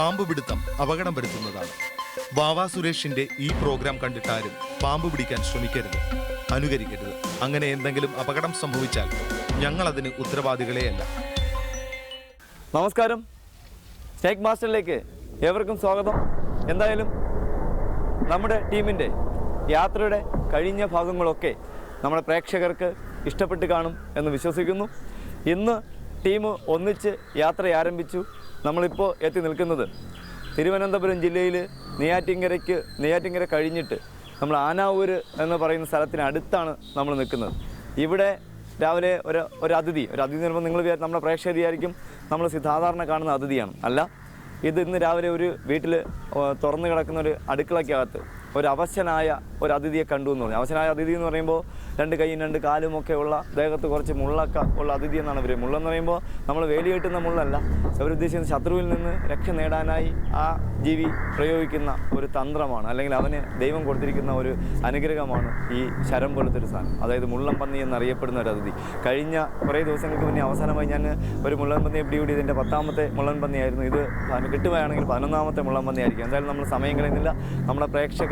പാമ്പ് പിടുത്തം അപകടം വരുത്തുന്നതാണ്. വാവാ സുരേഷിന്റെ ഈ പ്രോഗ്രാം കണ്ടിട്ടാരും പാമ്പ് പിടിക്കാൻ ശ്രമിക്കരുത്. അനുകരിക്കരുത്. അങ്ങനെ എന്തെങ്കിലും അപകടം സംഭവിച്ചാൽ ഞങ്ങൾ അതിന് ഉത്തരവാദികളെയല്ല. നമസ്കാരം. സ്നേക് മാസ്റ്ററിലേക്ക് ഏവർക്കും സ്വാഗതം. എന്തായാലും നമ്മുടെ ടീമിന്റെ യാത്രയുടെ കഴിഞ്ഞ ഭാഗങ്ങളൊക്കെ നമ്മുടെ പ്രേക്ഷകർക്ക് ഇഷ്ടപ്പെട്ട് കാണും എന്ന് വിശ്വസിക്കുന്നു. ഇന്ന് ടീം ഒന്നിച്ച് യാത്ര ആരംഭിച്ചു നമ്മളിപ്പോൾ എത്തി നിൽക്കുന്നത് തിരുവനന്തപുരം ജില്ലയിൽ നെയ്യാറ്റിങ്കരയ്ക്ക് നെയ്യാറ്റിങ്കര കഴിഞ്ഞിട്ട് നമ്മൾ ആനാവൂര് എന്ന് പറയുന്ന സ്ഥലത്തിന് അടുത്താണ് നമ്മൾ നിൽക്കുന്നത്. ഇവിടെ രാവിലെ ഒരു ഒരു അതിഥി ഒരു അതിഥി വരുമ്പോൾ നിങ്ങൾ നമ്മുടെ പ്രേക്ഷകതിയായിരിക്കും നമ്മൾ സാധാരണ കാണുന്ന അതിഥിയാണ്. അല്ല ഇത് ഇന്ന് രാവിലെ ഒരു വീട്ടിൽ തുറന്നു കിടക്കുന്ന ഒരു അടുക്കളയ്ക്കകത്ത് ഒരു അവശനായ ഒരു അതിഥിയെ കണ്ടു എന്ന് പറഞ്ഞു. അവശനായ അതിഥി എന്ന് പറയുമ്പോൾ രണ്ട് കൈയും രണ്ട് കാലും ഒക്കെ ഉള്ള ദേഹത്ത് കുറച്ച് മുള്ളൊക്കെ ഉള്ള അതിഥി എന്നാണ് ഇവർ മുള്ളെന്ന് പറയുമ്പോൾ നമ്മൾ വേലി കെട്ടുന്ന മുള്ളല്ല. അവരുദ്ദേശിക്കുന്ന ശത്രുവിൽ നിന്ന് രക്ഷ നേടാനായി ആ ജീവി പ്രയോഗിക്കുന്ന ഒരു തന്ത്രമാണ്. അല്ലെങ്കിൽ അവന് ദൈവം കൊടുത്തിരിക്കുന്ന ഒരു അനുഗ്രഹമാണ് ഈ ശരം പോലത്തെ ഒരു സാധനം. അതായത് മുള്ളം പന്നി എന്നറിയപ്പെടുന്ന ഒരു അതിഥി. കഴിഞ്ഞ കുറേ ദിവസങ്ങൾക്ക് മുന്നേ അവസാനമായി ഞാൻ ഒരു മുള്ളൻ പന്നി എപ്പിടി കൂടി ഇതിന്റെ പത്താമത്തെ മുള്ളൻ പന്നിയായിരുന്നു. ഇത് കിട്ടുകയാണെങ്കിൽ പതിനൊന്നാമത്തെ മുള്ളൻ പന്നിയായിരിക്കും. എന്തായാലും നമ്മൾ സമയം കളയുന്നില്ല. നമ്മുടെ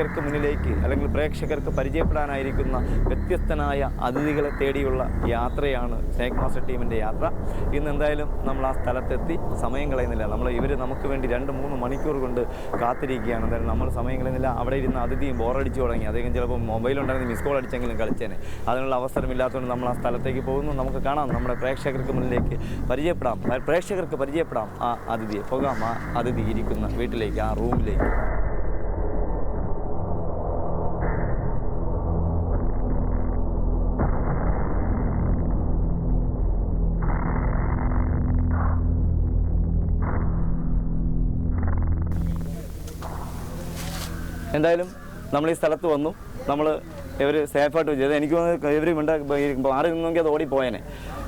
പ്രേക്ഷകർക്ക് മുന്നിലേക്ക് അല്ലെങ്കിൽ പ്രേക്ഷകർക്ക് പരിചയപ്പെടാനായിരിക്കുന്ന വ്യത്യസ്തനായ അതിഥികളെ തേടിയുള്ള യാത്രയാണ് സ്നേക് മാസ്റ്റർ ടീമിന്റെ യാത്ര. ഇന്ന് എന്തായാലും നമ്മൾ ആ സ്ഥലത്തെത്തി സമയം കളയുന്നില്ല. നമ്മൾ ഇവർ നമുക്ക് വേണ്ടി രണ്ട് മൂന്ന് മണിക്കൂർ കൊണ്ട് കാത്തിരിക്കുകയാണ്. എന്തായാലും നമ്മൾ സമയം കളയുന്നില്ല. അവിടെ ഇരുന്ന് അതിഥിയും ബോറടിച്ചു തുടങ്ങി. അദ്ദേഹം ചിലപ്പോൾ മൊബൈൽ ഉണ്ടായിരുന്നു മിസ് കോൾ അടിച്ചെങ്കിലും കളിച്ചേനെ. അതിനുള്ള അവസരമില്ലാത്തതുകൊണ്ട് നമ്മൾ ആ സ്ഥലത്തേക്ക് പോകുന്നു. നമുക്ക് കാണാം. നമ്മുടെ പ്രേക്ഷകർക്ക് മുന്നിലേക്ക് പരിചയപ്പെടാം. പ്രേക്ഷകർക്ക് പരിചയപ്പെടാം ആ അതിഥിയെ. പോകാം. ആ അതിഥി ഇരിക്കുന്ന വീട്ടിലേക്ക് ആ റൂമിലേക്ക് എന്തായാലും നമ്മൾ ഈ സ്ഥലത്ത് വന്നു. നമ്മൾ ഇവർ സേഫായിട്ട് ചെയ്ത് എനിക്ക് വന്ന് ഇവർ മിണ്ട മാറി നിന്നെങ്കിൽ അത് ഓടിപ്പോയേനെ.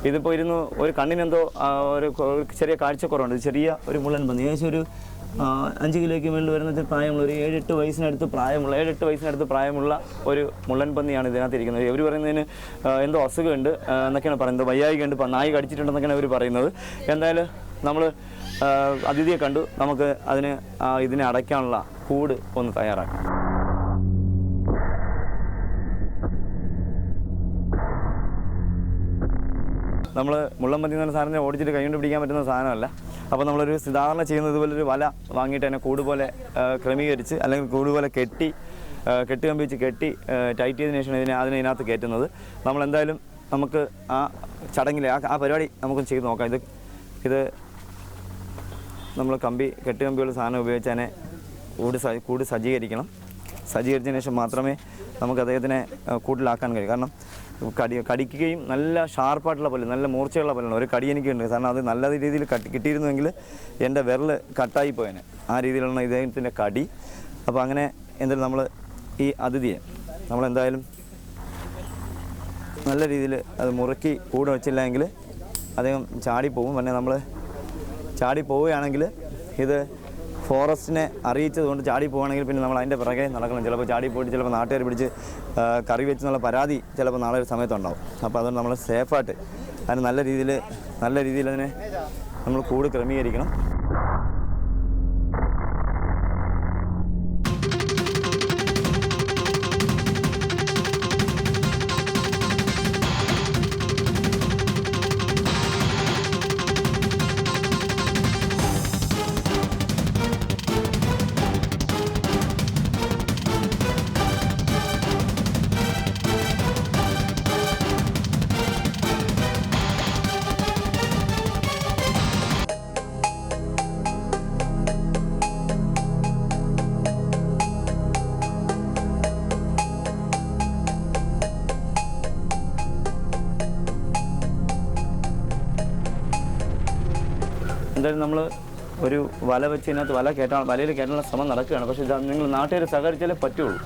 ഇതിപ്പോൾ ഇരുന്ന് ഒരു കണ്ണിനെന്തോ ഒരു ചെറിയ കാഴ്ചക്കുറവുണ്ട്. ചെറിയ ഒരു മുള്ളൻ പന്നി. ഏകദേശം ഒരു അഞ്ച് കിലോയ്ക്ക് മുകളിൽ വരുന്ന പ്രായമുള്ള ഒരു ഏഴെട്ട് വയസ്സിനടുത്ത് പ്രായമുള്ള ഏഴെട്ട് വയസ്സിനടുത്ത് പ്രായമുള്ള ഒരു മുള്ളൻ പന്നിയാണ് ഇതിനകത്ത് ഇരിക്കുന്നത്. ഇവർ പറയുന്നതിന് എന്തോ അസുഖമുണ്ട് എന്നൊക്കെയാണ് പറയുന്നത്. വയ്യായിക ഉണ്ട് നായി കടിച്ചിട്ടുണ്ടെന്നൊക്കെയാണ് അവർ പറയുന്നത്. എന്തായാലും നമ്മൾ അതിഥിയെ കണ്ടു. നമുക്ക് അതിന് ഇതിനെ അടയ്ക്കാനുള്ള കൂട് ഒന്ന് തയ്യാറാക്കാം. നമ്മൾ മുള്ളമ്പന്തി എന്ന് പറഞ്ഞ ഓടിച്ചിട്ട് കൈകൊണ്ട് പിടിക്കാൻ പറ്റുന്ന സാധനമല്ല. അപ്പോൾ നമ്മളൊരു സാധാരണ ചെയ്യുന്നത് പോലെ ഒരു വല വാങ്ങിയിട്ട് അതിനെ കൂട് പോലെ ക്രമീകരിച്ച് അല്ലെങ്കിൽ കൂട് പോലെ കെട്ടി കെട്ടി കമ്പിച്ച് കെട്ടി ടൈറ്റ് ചെയ്തതിനു ശേഷം ഇതിനെ അതിനെ ഇതിനകത്ത് കയറ്റുന്നത്. നമ്മൾ എന്തായാലും നമുക്ക് ആ ചടങ്ങിൽ ആ ആ പരിപാടി നമുക്ക് ചെയ്ത് നോക്കാം. ഇത് ഇത് നമ്മൾ കമ്പി കെട്ട് കമ്പിയുള്ള സാധനം ഉപയോഗിച്ച് അതിനെ കൂടി കൂട് സജ്ജീകരിക്കണം. സജ്ജീകരിച്ചതിന് ശേഷം മാത്രമേ നമുക്ക് അദ്ദേഹത്തിനെ കൂട്ടിലാക്കാൻ കഴിയൂ. കാരണം കടി കടിക്കുകയും നല്ല ഷാർപ്പായിട്ടുള്ള പല്ല് നല്ല മൂർച്ചയുള്ള പല്ലാണ്. ഒരു കടി എനിക്ക് ഉണ്ട് കാരണം അത് നല്ല രീതിയിൽ കട്ടി കിട്ടിയിരുന്നുവെങ്കിൽ എന്റെ വിരൽ കട്ടായി പോയേനെ. ആ രീതിയിലുള്ള ഇദ്ദേഹത്തിന്റെ കടി. അപ്പോൾ അങ്ങനെ എന്തായാലും നമ്മൾ ഈ അതിഥിയെ നമ്മളെന്തായാലും നല്ല രീതിയിൽ അത് മുറുക്കി കൂടെ വെച്ചില്ലെങ്കിൽ അദ്ദേഹം ചാടിപ്പോവും പിന്നെ നമ്മൾ ചാടി പോവുകയാണെങ്കിൽ ഇത് ഫോറസ്റ്റിനെ അറിയിച്ചതുകൊണ്ട് ചാടി പോവുകയാണെങ്കിൽ പിന്നെ നമ്മൾ അതിന്റെ പിറകെ നടക്കണം. ചിലപ്പോൾ ചാടി പോയിട്ട് ചിലപ്പോൾ നാട്ടുകാർ പിടിച്ച് കറി വെച്ച് എന്നുള്ള പരാതി ചിലപ്പോൾ നാളെ ഒരു സമയത്തുണ്ടാവും. അപ്പോൾ അതുകൊണ്ട് നമ്മൾ സേഫായിട്ട് അതിന് നല്ല രീതിയിൽ നല്ല രീതിയിൽ അതിനെ നമ്മൾ കൂട് ക്രമീകരിക്കണം. എന്തായാലും നമ്മൾ ഒരു വല വെച്ച് ഇതിനകത്ത് വല കയറ്റാൻ വലയിൽ കയറ്റാനുള്ള ശ്രമം നടക്കുകയാണ്. പക്ഷേ നിങ്ങൾ നാട്ടുകാർ സഹകരിച്ചാലേ പറ്റുള്ളൂ.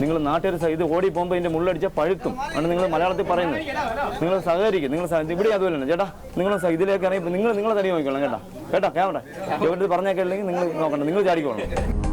നിങ്ങൾ നാട്ടുകാർ ഇത് ഓടി പോകുമ്പോൾ ഇതിന്റെ മുള്ളടിച്ചാൽ പഴുക്കും. ആണ് നിങ്ങൾ മലയാളത്തിൽ പറയുന്നത്. നിങ്ങൾ സഹകരിക്കും. നിങ്ങൾ ഇവിടെ അതുപോലെ തന്നെ. ചേട്ടാ നിങ്ങൾ ഇതിലേക്ക് ഇറങ്ങി നിങ്ങൾ നിങ്ങളെ തടി നോക്കിക്കോളാം കേട്ടോ. കേട്ടോ ക്യാമറ. ഇവിടെ പറഞ്ഞേക്കല്ലെങ്കിൽ നിങ്ങൾ നോക്കണ്ട. നിങ്ങൾ ചാടിക്കോളണം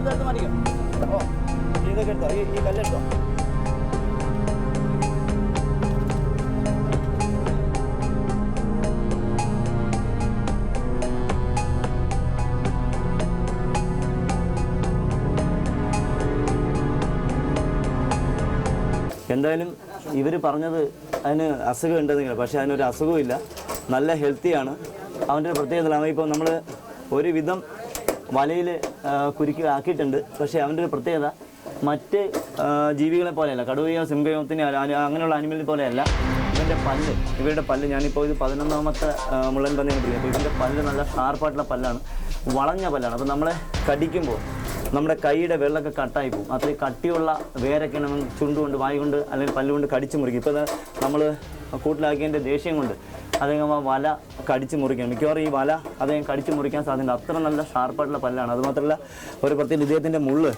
എടുത്തോ എടുത്തോ ഓ ഇതൊക്കെ എടുത്തോ? ഈ ഈ കല്ലെടുത്തോ? എന്തായാലും ഇവർ പറഞ്ഞത് അതിന് അസുഖം ഉണ്ടെന്നില്ല. പക്ഷേ അതിനൊരു അസുഖമില്ല നല്ല ഹെൽത്തിയാണ് അവന്റെ പ്രത്യേകത ഇപ്പോൾ നമ്മൾ ഒരുവിധം വലയിൽ കുരുക്കി ആക്കിയിട്ടുണ്ട്. പക്ഷേ അവന്റെ ഒരു പ്രത്യേകത മറ്റ് ജീവികളെ പോലെയല്ല. കടുവയോ സിംഹയോത്തിന് അങ്ങനെയുള്ള അനിമലിനെ പോലെയല്ല. ഇവന്റെ പല്ല് ഇവരുടെ പല്ല് ഞാനിപ്പോൾ ഇത് പതിനൊന്നാമത്തെ മുള്ളൻ പന്നിയാണ് പിടിക്കുന്നത്. അപ്പോൾ ഇതിന്റെ പല്ല് നല്ല ഷാർപ്പായിട്ടുള്ള പല്ലാണ്. വളഞ്ഞ പല്ലാണ്. അപ്പോൾ നമ്മളെ കടിക്കുമ്പോൾ നമ്മുടെ കൈയുടെ വെള്ളമൊക്കെ കട്ടായി പോകും. അത്രയും കട്ടിയുള്ള വേരൊക്കെ നമ്മൾ ചുണ്ടുകൊണ്ട് വായി കൊണ്ട് അല്ലെങ്കിൽ പല്ലുകൊണ്ട് കടിച്ചു മുറിക്കും. ഇപ്പോൾ നമ്മൾ കൂട്ടിലാക്കിയതിന്റെ ദേഷ്യം കൊണ്ട് അദ്ദേഹം ആ വല കടിച്ച് മുറിക്കണം. മിക്കവാറും ഈ വല അദ്ദേഹം കടിച്ച് മുറിക്കാൻ സാധ്യത അത്ര നല്ല ഷാർപ്പായിട്ടുള്ള പല്ലാണ്. അതുമാത്രമല്ല ഒരു പ്രത്യേക ഇദ്ദേഹത്തിന്റെ മുള്ള്.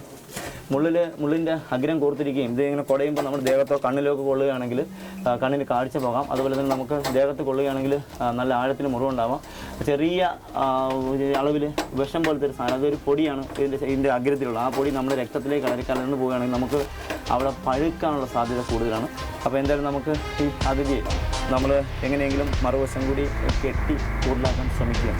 മുള്ളിൽ മുള്ളിന്റെ അഗ്രം കോർത്തിരിക്കുകയും ഇത് ഇങ്ങനെ കുടയുമ്പോൾ നമ്മുടെ ദേഹത്തോ കണ്ണിലോ ഒക്കെ കൊള്ളുകയാണെങ്കിൽ കണ്ണിന് കാഴ്ച പോകാം. അതുപോലെ തന്നെ നമുക്ക് ദേഹത്ത് കൊള്ളുകയാണെങ്കിൽ നല്ല ആഴത്തിന് മുറിവുണ്ടാവാം. ചെറിയ അളവിൽ വിഷം പോലത്തെ ഒരു സാധനം അതൊരു പൊടിയാണ് ഇതിന്റെ ഇതിന്റെ അഗ്രത്തിലുള്ള. ആ പൊടി നമ്മുടെ രക്തത്തിലേക്ക് കലർന്ന് പോവുകയാണെങ്കിൽ നമുക്ക് അവിടെ പഴുക്കാനുള്ള സാധ്യത കൂടുതലാണ്. അപ്പോൾ എന്തായാലും നമുക്ക് ഈ അതിഥിയെ നമ്മൾ എങ്ങനെയെങ്കിലും മറുവശം കൂടി കെട്ടി കൂടുതലാക്കാൻ ശ്രമിക്കുക.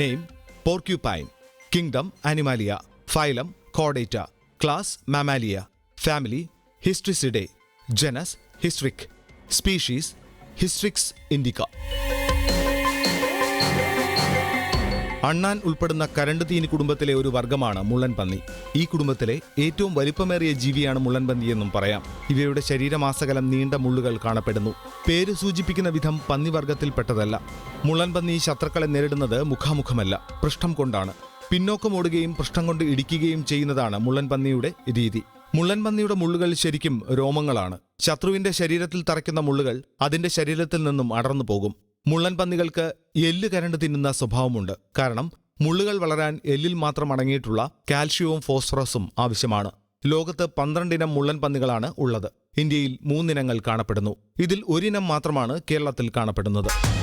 Name porcupine kingdom Animalia phylum കോഡേറ്റ class Mammalia family Hystricidae genus Hystrix species Hystrix indica അണ്ണാൻ ഉൾപ്പെടുന്ന കരണ്ട് തീനി കുടുംബത്തിലെ ഒരു വർഗമാണ് മുള്ളൻ പന്നി. ഈ കുടുംബത്തിലെ ഏറ്റവും വലിപ്പമേറിയ ജീവിയാണ് മുള്ളൻ പന്നി എന്നും പറയാം. ഇവയുടെ ശരീരമാസകലം നീണ്ട മുള്ളുകൾ കാണപ്പെടുന്നു. പേര് സൂചിപ്പിക്കുന്ന വിധം പന്നിവർഗത്തിൽപ്പെട്ടതല്ല മുള്ളൻ പന്നി ശത്രുക്കളെ നേരിടുന്നത് മുഖാമുഖമല്ല പൃഷ്ഠം കൊണ്ടാണ്. പിന്നോക്കമോടുകയും പൃഷ്ഠം കൊണ്ട് ഇടിക്കുകയും ചെയ്യുന്നതാണ് മുള്ളൻ പന്നിയുടെ രീതി. മുള്ളൻ പന്നിയുടെ മുള്ളുകൾ ശരിക്കും രോമങ്ങളാണ്. ശത്രുവിന്റെ ശരീരത്തിൽ തറയ്ക്കുന്ന മുള്ളുകൾ അതിന്റെ ശരീരത്തിൽ നിന്നും അടർന്നു പോകും. മുള്ളൻ പന്നികൾക്ക് എല്ല് കരണ്ട് തിന്നുന്ന സ്വഭാവമുണ്ട്. കാരണം മുള്ളുകൾ വളരാൻ എല്ലിൽ മാത്രം അടങ്ങിയിട്ടുള്ള കാൽഷ്യവും ഫോസ്ഫറസും ആവശ്യമാണ്. ലോകത്ത് പന്ത്രണ്ടിനം മുള്ളൻ പന്നികളാണ് ഉള്ളത്. ഇന്ത്യയിൽ മൂന്നിനങ്ങൾ കാണപ്പെടുന്നു. ഇതിൽ ഒരിനം മാത്രമാണ് കേരളത്തിൽ കാണപ്പെടുന്നത്.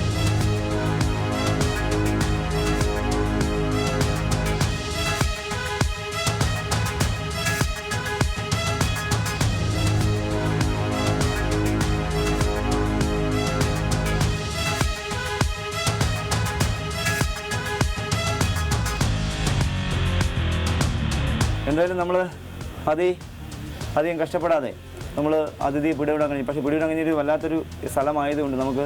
എന്തായാലും നമ്മൾ അതി അധികം കഷ്ടപ്പെടാതെ നമ്മൾ അതിഥി പിടിവിടാൻ കഴിഞ്ഞു. പക്ഷേ പിടിവിടാൻ കഴിഞ്ഞൊരു വല്ലാത്തൊരു സ്ഥലമായതുകൊണ്ട് നമുക്ക്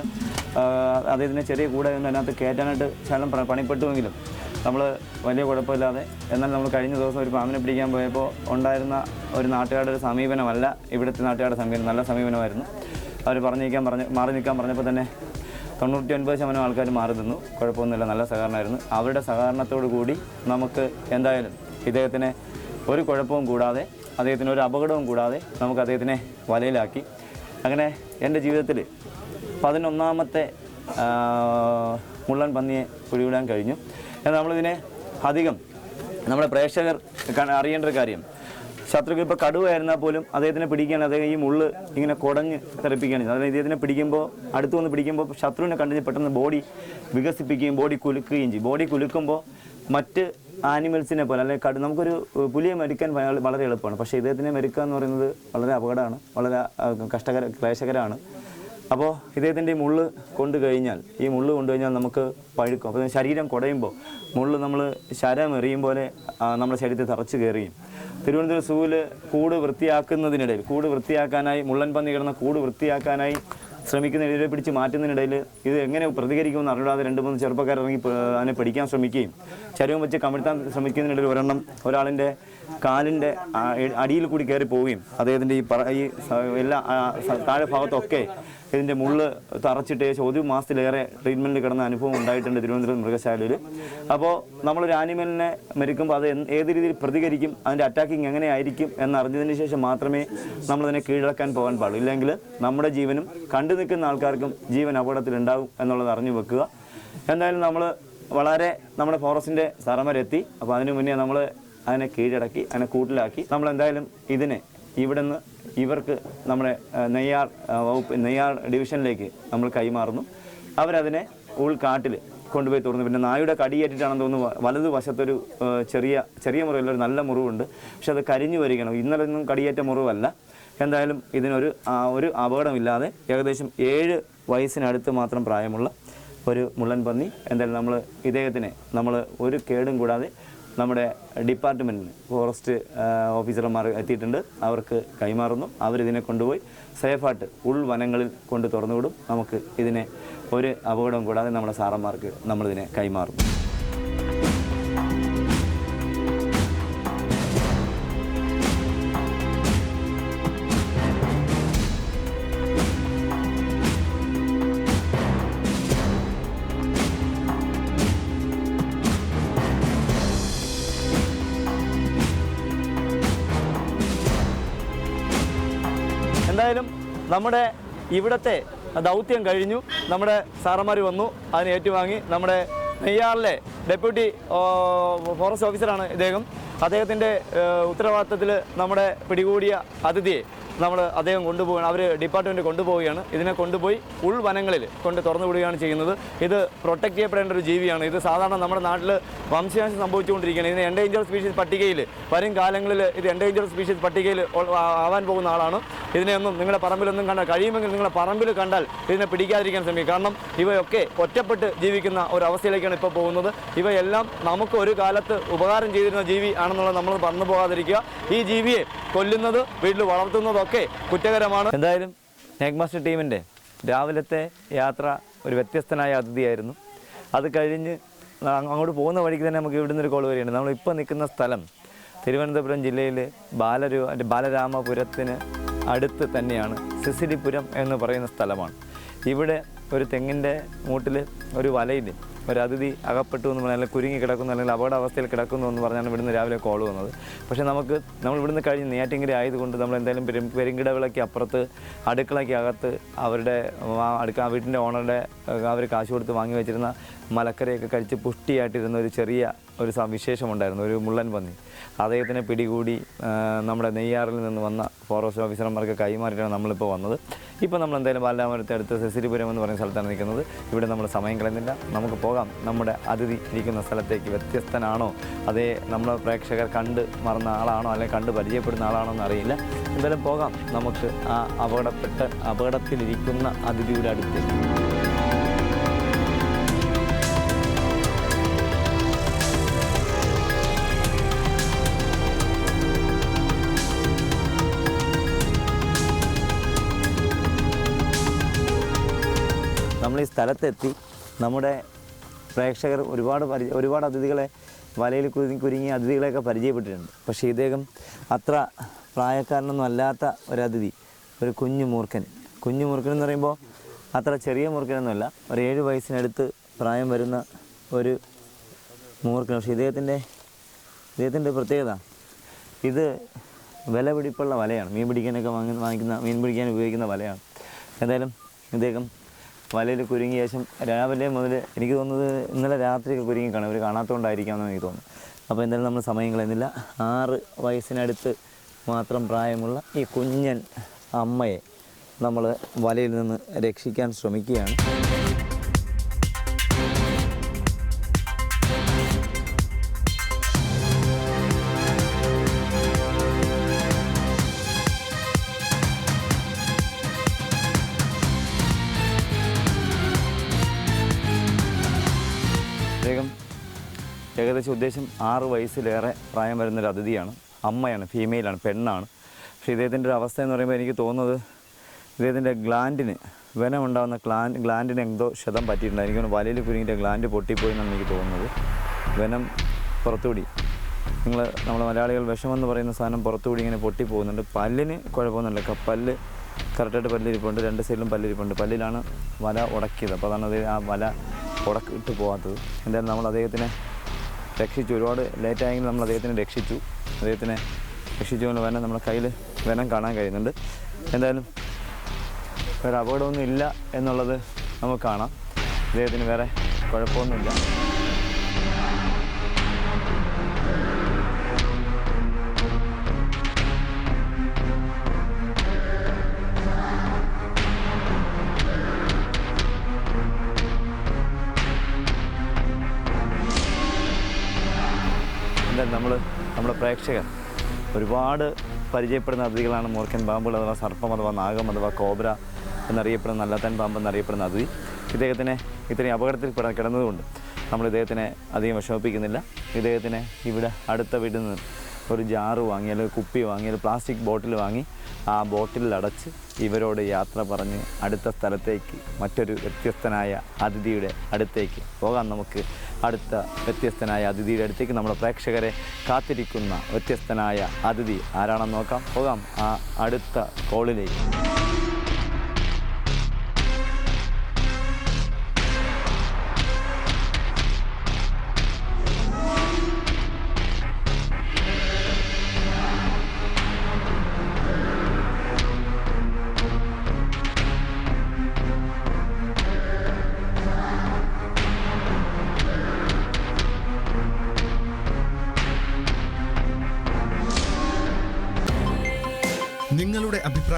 അദ്ദേഹത്തിന്റെ ചെറിയ കൂടെ അതിനകത്ത് കയറ്റാനായിട്ട് ശകലം പണിപ്പെട്ടുവെങ്കിലും നമ്മൾ വലിയ കുഴപ്പമില്ലാതെ എന്നാൽ നമ്മൾ കഴിഞ്ഞ ദിവസം ഒരു പാമ്പിനെ പിടിക്കാൻ പോയപ്പോൾ ഉണ്ടായിരുന്ന ഒരു നാട്ടുകാരുടെ ഒരു സമീപനമല്ല ഇവിടുത്തെ നാട്ടുകാരുടെ സമീപനം. നല്ല സമീപനമായിരുന്നു. അവർ പറഞ്ഞു നിൽക്കാൻ പറഞ്ഞ് മാറി നിൽക്കാൻ പറഞ്ഞപ്പോൾ തന്നെ തൊണ്ണൂറ്റി ഒൻപത് ശതമാനം ആൾക്കാർ മാറി നിന്നു. കുഴപ്പമൊന്നുമില്ല നല്ല സഹകരണമായിരുന്നു. അവരുടെ സഹകരണത്തോടു കൂടി നമുക്ക് എന്തായാലും ഇദ്ദേഹത്തിനെ ഒരു കുഴപ്പവും കൂടാതെ അദ്ദേഹത്തിന് ഒരു അപകടവും കൂടാതെ നമുക്ക് അദ്ദേഹത്തിനെ വലയിലാക്കി. അങ്ങനെ എന്റെ ജീവിതത്തിൽ പതിനൊന്നാമത്തെ മുള്ളൻ പന്നിയെ പിടിവിടാൻ കഴിഞ്ഞു. എന്നാൽ നമ്മളിതിനെ അധികം നമ്മുടെ പ്രേക്ഷകർ അറിയേണ്ട ഒരു കാര്യം. ശത്രുക്കൾ ഇപ്പോൾ കടുവായിരുന്നാൽ പോലും അദ്ദേഹത്തിനെ പിടിക്കുകയാണ് അദ്ദേഹം ഈ മുള്ള് ഇങ്ങനെ കുടഞ്ഞ് തെറിപ്പിക്കുകയാണ്. അതായത് ഇദ്ദേഹത്തിനെ പിടിക്കുമ്പോൾ അടുത്ത് വന്ന് പിടിക്കുമ്പോൾ ശത്രുവിനെ കണ്ടിട്ട് പെട്ടെന്ന് ബോഡി വികസിപ്പിക്കുകയും ബോഡി കുലുക്കുകയും ചെയ്യും. ബോഡി കുലുക്കുമ്പോൾ മറ്റ് ആനിമൽസിനെ പോലെ അല്ലെങ്കിൽ കടു നമുക്കൊരു പുലിയെ മരിക്കാൻ വളരെ എളുപ്പമാണ്. പക്ഷേ ഇദ്ദേഹത്തിനെ മരിക്കുക എന്ന് പറയുന്നത് വളരെ അപകടമാണ് വളരെ കഷ്ടകര ക്ലേശകരമാണ്. അപ്പോൾ ഇദ്ദേഹത്തിന്റെ ഈ മുള്ള് കൊണ്ടു കഴിഞ്ഞാൽ ഈ മുള്ള് കൊണ്ടു കഴിഞ്ഞാൽ നമുക്ക് പഴുക്കും. അപ്പോൾ ശരീരം കുടയുമ്പോൾ മുള്ള് നമ്മൾ ശരം എറിയും പോലെ നമ്മുടെ ശരീരത്തിൽ തറച്ച് കയറിയും തിരുവനന്തപുരം സൂവിൽ കൂട് വൃത്തിയാക്കുന്നതിനിടയിൽ കൂട് വൃത്തിയാക്കാനായി മുള്ളൻ പന്നി കിടന്ന കൂട് വൃത്തിയാക്കാനായി ശ്രമിക്കുന്ന ഇവരെ പിടിച്ച് മാറ്റുന്നതിനിടയിൽ ഇത് എങ്ങനെ പ്രതികരിക്കുമെന്ന് അറിയാതെ രണ്ട് മൂന്ന് ചെറുപ്പക്കാർ ഇറങ്ങി അതിനെ പിടിക്കാൻ ശ്രമിക്കുകയും ചരുവം വെച്ച് കമിഴ്ത്താൻ ശ്രമിക്കുന്നതിനിടയിൽ ഒരെണ്ണം ഒരാളിന്റെ കാലിന്റെ അടിയിൽ കൂടി കയറി പോവുകയും അദ്ദേഹത്തിന്റെ ഈ എല്ലാ താഴെ ഭാഗത്തൊക്കെ ഇതിന്റെ മുള്ള് തറച്ചിട്ട് ഒരു മാസത്തിലേറെ ട്രീറ്റ്മെന്റ് കിടന്ന അനുഭവം ഉണ്ടായിട്ടുണ്ട് തിരുവനന്തപുരം മൃഗശാലയിൽ അപ്പോൾ നമ്മളൊരു ആനിമലിനെ മരിക്കുമ്പോൾ അത് ഏത് രീതിയിൽ പ്രതികരിക്കും അതിന്റെ അറ്റാക്കിങ് എങ്ങനെയായിരിക്കും എന്നറിഞ്ഞതിന് ശേഷം മാത്രമേ നമ്മളതിനെ കീഴടക്കാൻ പോകാൻ പാടുള്ളൂ. ഇല്ലെങ്കിൽ നമ്മുടെ ജീവനും കണ്ടു നിൽക്കുന്ന ആൾക്കാർക്കും ജീവൻ അപകടത്തിലുണ്ടാകും എന്നുള്ളത് അറിഞ്ഞു വെക്കുക. എന്തായാലും നമ്മൾ വളരെ നമ്മുടെ ഫോറസ്റ്റിന്റെ സ്ഥലം വരെ എത്തി. അപ്പോൾ അതിനു മുന്നേ നമ്മൾ അതിനെ കീഴടക്കി അതിനെ കൂട്ടിലാക്കി. നമ്മൾ എന്തായാലും ഇതിനെ ഇവിടുന്ന് ഇവർക്ക് നമ്മുടെ നെയ്യാർ വകുപ്പ് നെയ്യാർ ഡിവിഷനിലേക്ക് നമ്മൾ കൈമാറുന്നു. അവരതിനെ ഉൾക്കാട്ടിൽ കൊണ്ടുപോയി തുറന്നു. പിന്നെ നായുടെ കടിയേറ്റിട്ടാണെന്ന് തോന്നുന്നു വലതു വശത്തൊരു ചെറിയ ചെറിയ മുറിവിലൊരു നല്ല മുറിവുണ്ട്. പക്ഷെ അത് കരിഞ്ഞു വരികയാണ്. ഇന്നലെ ഒന്നും കടിയേറ്റ മുറിവല്ല. എന്തായാലും ഇതിനൊരു ഒരു അപകടമില്ലാതെ ഏകദേശം ഏഴ് വയസ്സിനടുത്ത് മാത്രം പ്രായമുള്ള ഒരു മുള്ളൻ പന്നി എന്തായാലും നമ്മൾ ഇദ്ദേഹത്തിനെ നമ്മൾ ഒരു കേടും കൂടാതെ നമ്മുടെ ഡിപ്പാർട്ട്മെന്റിന് ഫോറസ്റ്റ് ഓഫീസർമാർ എത്തിയിട്ടുണ്ട്. അവർക്ക് കൈമാറുന്നു. അവരിതിനെ കൊണ്ടുപോയി സേഫായിട്ട് ഉൾവനങ്ങളിൽ കൊണ്ട് തുറന്നുവിടും. നമുക്ക് ഇതിനെ ഒരു അപകടവും കൂടാതെ നമ്മുടെ സാറന്മാർക്ക് നമ്മളിതിനെ കൈമാറും നമ്മുടെ ഇവിടുത്തെ ദൗത്യം കഴിഞ്ഞു. നമ്മുടെ സാറന്മാർ വന്നു അതിനെ ഏറ്റുവാങ്ങി. നമ്മുടെ നെയ്യാറിലെ ഡെപ്യൂട്ടി ഫോറസ്റ്റ് ഓഫീസറാണ് ഇദ്ദേഹം. അദ്ദേഹത്തിന്റെ ഉത്തരവാദിത്തത്തിൽ നമ്മുടെ പിടികൂടിയ അതിഥിയെ നമ്മൾ അദ്ദേഹം കൊണ്ടുപോവുകയാണ്. അവർ ഡിപ്പാർട്ട്മെന്റ് കൊണ്ടുപോവുകയാണ്. ഇതിനെ കൊണ്ടുപോയി ഉൾവനങ്ങളിൽ കൊണ്ട് തുറന്നു വിടുകയാണ് ചെയ്യുന്നത്. ഇത് പ്രൊട്ടക്ട് ചെയ്യപ്പെടേണ്ട ഒരു ജീവിയാണ്. ഇത് സാധാരണ നമ്മുടെ നാട്ടിൽ വംശനാശം സംഭവിച്ചുകൊണ്ടിരിക്കുകയാണ്. ഇതിന് എൻഡേഞ്ചർ സ്പീഷീസ് പട്ടികയിൽ വരും കാലങ്ങളിൽ ഇത് എൻഡേഞ്ചർ സ്പീഷീസ് പട്ടികയിൽ ആവാൻ പോകുന്ന ആളാണ്. ഇതിനെയൊന്നും നിങ്ങളുടെ പറമ്പിലൊന്നും കണ്ടാൽ കഴിയുമെങ്കിൽ നിങ്ങളുടെ പറമ്പിൽ കണ്ടാൽ ഇതിനെ പിടിക്കാതിരിക്കാൻ ശ്രമിക്കുക. കാരണം ഇവയൊക്കെ ഒറ്റപ്പെട്ട് ജീവിക്കുന്ന ഒരു അവസ്ഥയിലേക്കാണ് ഇപ്പോൾ പോകുന്നത്. ഇവയെല്ലാം നമുക്ക് ഒരു കാലത്ത് ഉപകാരം ചെയ്തിരുന്ന ജീവി ആണെന്നുള്ളത് നമ്മൾ പറഞ്ഞു പോകാതിരിക്കുക ഈ ജീവിയെ കൊല്ലുന്നത് വീട്ടിൽ വളർത്തുന്നതൊക്കെ കുറ്റകരമാണ്. എന്തായാലും നെഗ്മാസ്റ്റർ മാസ്റ്റർ ടീമിന്റെ രാവിലത്തെ യാത്ര ഒരു വ്യത്യസ്തനായ അതിഥിയായിരുന്നു. അത് കഴിഞ്ഞ് അങ്ങ് അങ്ങോട്ട് പോകുന്ന വഴിക്ക് തന്നെ നമുക്ക് ഇവിടുന്ന് ഒരു കോൾ വരികയാണ് നമ്മളിപ്പോൾ നിൽക്കുന്ന സ്ഥലം തിരുവനന്തപുരം ജില്ലയിൽ ബാലരു ബാലരാമപുരത്തിന് അടുത്ത് തന്നെയാണ്. സിസിഡിപുരം എന്ന് പറയുന്ന സ്ഥലമാണ്. ഇവിടെ ഒരു തെങ്ങിന്റെ മൂട്ടിൽ ഒരു വലയിൽ ഒരു അതിഥി അകപ്പെട്ടു എന്ന് പറഞ്ഞാൽ കുരുങ്ങി കിടക്കുന്നു അല്ലെങ്കിൽ അപകടാവസ്ഥയിൽ കിടക്കുന്നു എന്ന് പറഞ്ഞാണ് ഇവിടുന്ന് രാവിലെ കോൾ വന്നത്. പക്ഷേ നമുക്ക് നമ്മൾ ഇവിടുന്ന് കഴിഞ്ഞ് നെയ്യാറ്റിങ്കര ആയതുകൊണ്ട് നമ്മൾ എന്തായാലും പെരും പെരുങ്കിടവിളയ്ക്ക് അപ്പുറത്ത് അടുക്കളയ്ക്ക് അകത്ത് അവരുടെ അടുക്ക വീട്ടിന്റെ ഓണറുടെ അവർ കാശ് കൊടുത്ത് വാങ്ങി വെച്ചിരുന്ന മലക്കരയൊക്കെ കഴിച്ച് പുഷ്ടിയായിട്ടിരുന്ന ഒരു ചെറിയ ഒരു സവിശേഷമുണ്ടായിരുന്നു വിശേഷമുണ്ടായിരുന്നു ഒരു മുള്ളൻ പന്നി. അദ്ദേഹത്തിനെ പിടികൂടി നമ്മുടെ നെയ്യാറിൽ നിന്ന് വന്ന ഫോറസ്റ്റ് ഓഫീസർമാർക്ക് കൈമാറിയിട്ടാണ് നമ്മളിപ്പോൾ വന്നത്. ഇപ്പോൾ നമ്മൾ എന്തായാലും ബാലരാമപുരത്തെ അടുത്ത് സെസിരിപുരം എന്ന് പറയുന്ന സ്ഥലത്താണ് നിൽക്കുന്നത്. ഇവിടെ നമ്മൾ സമയം കളയുന്നില്ല. നമുക്ക് പോകാം. നമ്മുടെ അതിഥി ഇരിക്കുന്ന സ്ഥലത്തേക്ക് വ്യത്യസ്തനാണോ? അതേ നമ്മളെ പ്രേക്ഷകർ കണ്ട് മറന്ന ആളാണോ? അല്ലെങ്കിൽ കണ്ട് പരിചയപ്പെടുന്ന ആളാണോ എന്ന് അറിയില്ല എന്തായാലും പോകാം. നമുക്ക് ആ അപകടപ്പെട്ട് അപകടത്തിലിരിക്കുന്ന അതിഥിയുടെ അടുത്തേക്ക്. സ്ഥലത്തെത്തി നമ്മുടെ പ്രേക്ഷകർ ഒരുപാട് പരി ഒരുപാട് അതിഥികളെ വലയിൽ കുരുങ്ങി കുരുങ്ങി അതിഥികളെയൊക്കെ പരിചയപ്പെട്ടിട്ടുണ്ട്. പക്ഷേ ഇദ്ദേഹം അത്ര പ്രായക്കാരനൊന്നും അല്ലാത്ത ഒരു അതിഥി ഒരു കുഞ്ഞു മൂർഖൻ. കുഞ്ഞു മൂർഖൻ എന്ന് പറയുമ്പോൾ അത്ര ചെറിയ മൂർഖനൊന്നുമല്ല ഒരു ഏഴ് വയസ്സിനടുത്ത് പ്രായം വരുന്ന ഒരു മൂർഖൻ. പക്ഷേ ഇദ്ദേഹത്തിന്റെ ഇദ്ദേഹത്തിന്റെ പ്രത്യേകത ഇത് വില പിടിപ്പുള്ള വലയാണ്. മീൻ പിടിക്കാനൊക്കെ വാങ്ങി വാങ്ങിക്കുന്ന മീൻ പിടിക്കാൻ ഉപയോഗിക്കുന്ന വലയാണ്. എന്തായാലും ഇദ്ദേഹം വലയിൽ കുരുങ്ങിയ ശേഷം രാവിലെ മുതൽ എനിക്ക് തോന്നുന്നത് ഇന്നലെ രാത്രിയൊക്കെ കുരുങ്ങി കാണും അവർ കാണാത്തതുകൊണ്ടായിരിക്കാമെന്ന് എനിക്ക് തോന്നുന്നു അപ്പോൾ എന്തായാലും നമ്മൾ സമയം കളയുന്നില്ല. ആറ് വയസ്സിനടുത്ത് മാത്രം പ്രായമുള്ള ഈ കുഞ്ഞൻ അമ്മയെ നമ്മൾ വലയിൽ നിന്ന് രക്ഷിക്കാൻ ശ്രമിക്കുകയാണ്. ഏകദേശം ഉദ്ദേശം ആറ് വയസ്സിലേറെ പ്രായം വരുന്നൊരു അതിഥിയാണ്. അമ്മയാണ് ഫീമെയിലാണ് പെണ്ണാണ്. പക്ഷേ ഇദ്ദേഹത്തിന്റെ ഒരു അവസ്ഥ എന്ന് പറയുമ്പോൾ എനിക്ക് തോന്നുന്നത് ഇദ്ദേഹത്തിന്റെ ഗ്ലാൻഡിന് വെനമുണ്ടാകുന്ന ഗ്ലാൻ ഗ്ലാൻഡിന് എന്തോ ക്ഷതം പറ്റിയിട്ടുണ്ട്. എനിക്ക് വലയിൽ കുരുങ്ങിന്റെ ഗ്ലാൻഡ് പൊട്ടിപ്പോയി എന്നാണ് എനിക്ക് തോന്നുന്നത്. വനം പുറത്തുകൂടി. നിങ്ങൾ നമ്മൾ മലയാളികൾ വിഷമെന്ന് പറയുന്ന സാധനം പുറത്തുകൂടി ഇങ്ങനെ പൊട്ടിപ്പോകുന്നുണ്ട്. പല്ലിന് കുഴപ്പമൊന്നുമില്ല. പല്ല് കറക്റ്റായിട്ട് പല്ലിരിപ്പുണ്ട്. രണ്ട് സൈഡിലും പല്ലിരിപ്പുണ്ട്. പല്ലിലാണ് വല ഉടക്കിയത്. അപ്പോൾ അതാണ് അത് ആ വല ഉടക്കിട്ട് പോകാത്തത്. എന്തായാലും നമ്മൾ അദ്ദേഹത്തിനെ രക്ഷിച്ചു ഒരുപാട് ലേറ്റായെങ്കിലും നമ്മൾ അദ്ദേഹത്തിനെ രക്ഷിച്ചു. അദ്ദേഹത്തിനെ രക്ഷിച്ചുകൊണ്ട് വേണം നമ്മുടെ കയ്യിൽ വനം കാണാൻ കഴിയുന്നുണ്ട്. എന്തായാലും വേറെ അപകടമൊന്നും ഇല്ല എന്നുള്ളത് നമുക്ക് കാണാം. അദ്ദേഹത്തിന് വേറെ കുഴപ്പമൊന്നുമില്ല. എന്തായാലും നമ്മൾ നമ്മുടെ പ്രേക്ഷകർ ഒരുപാട് പരിചയപ്പെടുന്ന അതിഥികളാണ്. മൂർഖൻ പാമ്പുകൾ അഥവാ സർപ്പം അഥവാ നാഗം അഥവാ കോബ്ര എന്നറിയപ്പെടുന്ന നല്ലത്തൻ പാമ്പ് എന്നറിയപ്പെടുന്ന അതിഥി. ഇദ്ദേഹത്തിനെ ഇത്രയും അപകടത്തിൽ കിടന്നതുകൊണ്ട് നമ്മൾ ഇദ്ദേഹത്തിനെ അധികം വിഷമിപ്പിക്കുന്നില്ല. ഇദ്ദേഹത്തിനെ ഇവിടെ അടുത്ത വീട്ടിൽ നിന്ന് ഒരു ജാറ് വാങ്ങി അല്ലെങ്കിൽ കുപ്പി വാങ്ങി അല്ലെങ്കിൽ പ്ലാസ്റ്റിക് ബോട്ടിൽ വാങ്ങി ആ ബോട്ടിലിൽ അടച്ച് ഇവരോട് യാത്ര പറഞ്ഞ് അടുത്ത സ്ഥലത്തേക്ക് മറ്റൊരു വ്യത്യസ്തനായ അതിഥിയുടെ അടുത്തേക്ക് പോകാം. നമുക്ക് അടുത്ത വ്യത്യസ്തനായ അതിഥിയുടെ അടുത്തേക്ക് നമ്മുടെ പ്രേക്ഷകരെ കാത്തിരിക്കുന്ന വ്യത്യസ്തനായ അതിഥി ആരാണെന്ന് നോക്കാം. പോകാം. ആ അടുത്ത കോളിലേക്ക്